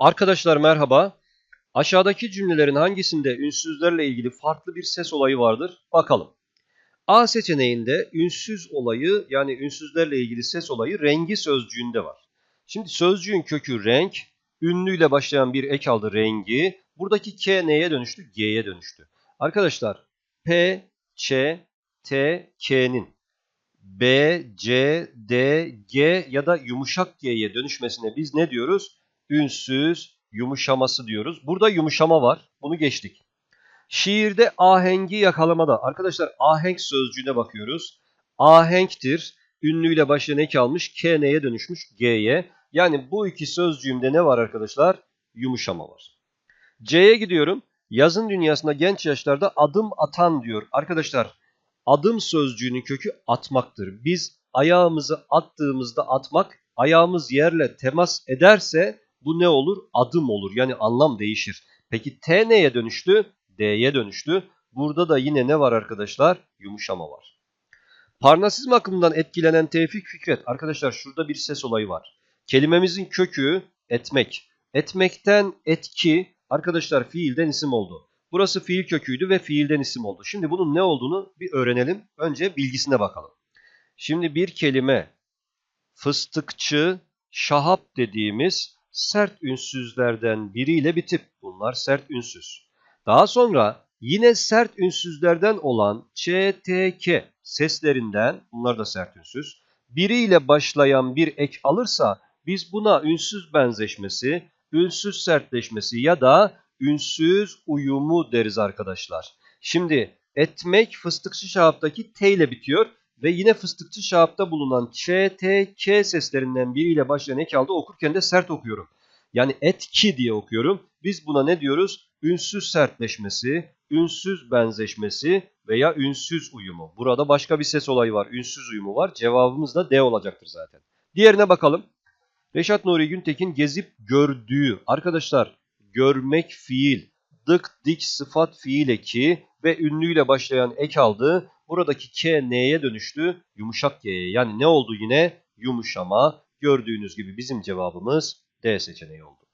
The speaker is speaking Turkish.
Arkadaşlar merhaba. Aşağıdaki cümlelerin hangisinde ünsüzlerle ilgili farklı bir ses olayı vardır? Bakalım. A seçeneğinde ünsüz olayı yani ünsüzlerle ilgili ses olayı rengi sözcüğünde var. Şimdi sözcüğün kökü renk, ünlüyle başlayan bir ek aldı rengi. Buradaki K neye dönüştü? G'ye dönüştü. Arkadaşlar P, Ç, T, K'nin B, C, D, G ya da yumuşak G'ye dönüşmesine biz ne diyoruz? Ünsüz yumuşaması diyoruz. Burada yumuşama var. Bunu geçtik. Şiirde ahengi yakalamada. Arkadaşlar ahenk sözcüğüne bakıyoruz. Ahenktir. Ünlüyle başlayan eki almış. K neye dönüşmüş? G'ye. Yani bu iki sözcüğümde ne var arkadaşlar? Yumuşama var. C'ye gidiyorum. Yazın dünyasında genç yaşlarda adım atan diyor. Arkadaşlar adım sözcüğünün kökü atmaktır. Biz ayağımızı attığımızda atmak, ayağımız yerle temas ederse bu ne olur? Adım olur. Yani anlam değişir. Peki T neye dönüştü? D'ye dönüştü. Burada da yine ne var arkadaşlar? Yumuşama var. Parnasizm akımından etkilenen Tevfik Fikret. Arkadaşlar şurada bir ses olayı var. Kelimemizin kökü etmek. Etmekten etki arkadaşlar fiilden isim oldu. Burası fiil köküydü ve fiilden isim oldu. Şimdi bunun ne olduğunu bir öğrenelim. Önce bilgisine bakalım. Şimdi bir kelime fıstıkçı, şahap dediğimiz sert ünsüzlerden biriyle bitip bunlar sert ünsüz. Daha sonra yine sert ünsüzlerden olan ç, t, k seslerinden bunlar da sert ünsüz. Biriyle başlayan bir ek alırsa biz buna ünsüz benzeşmesi, ünsüz sertleşmesi ya da ünsüz uyumu deriz arkadaşlar. Şimdi etmek fıstıkçı şahaptaki t ile bitiyor ve yine fıstıkçı şahapta bulunan ç, t, k seslerinden biriyle başlayan ek aldı okurken de sert okuyorum. Yani etki diye okuyorum. Biz buna ne diyoruz? Ünsüz sertleşmesi, ünsüz benzeşmesi veya ünsüz uyumu. Burada başka bir ses olayı var. Ünsüz uyumu var. Cevabımız da D olacaktır zaten. Diğerine bakalım. Reşat Nuri Güntekin gezip gördüğü. Arkadaşlar görmek fiil, dık dik sıfat fiil eki ve ünlüyle başlayan ek aldı. Buradaki K neye dönüştü? Yumuşak G'ye. Yani ne oldu yine? Yumuşama. Gördüğünüz gibi bizim cevabımız D seçeneği oldu.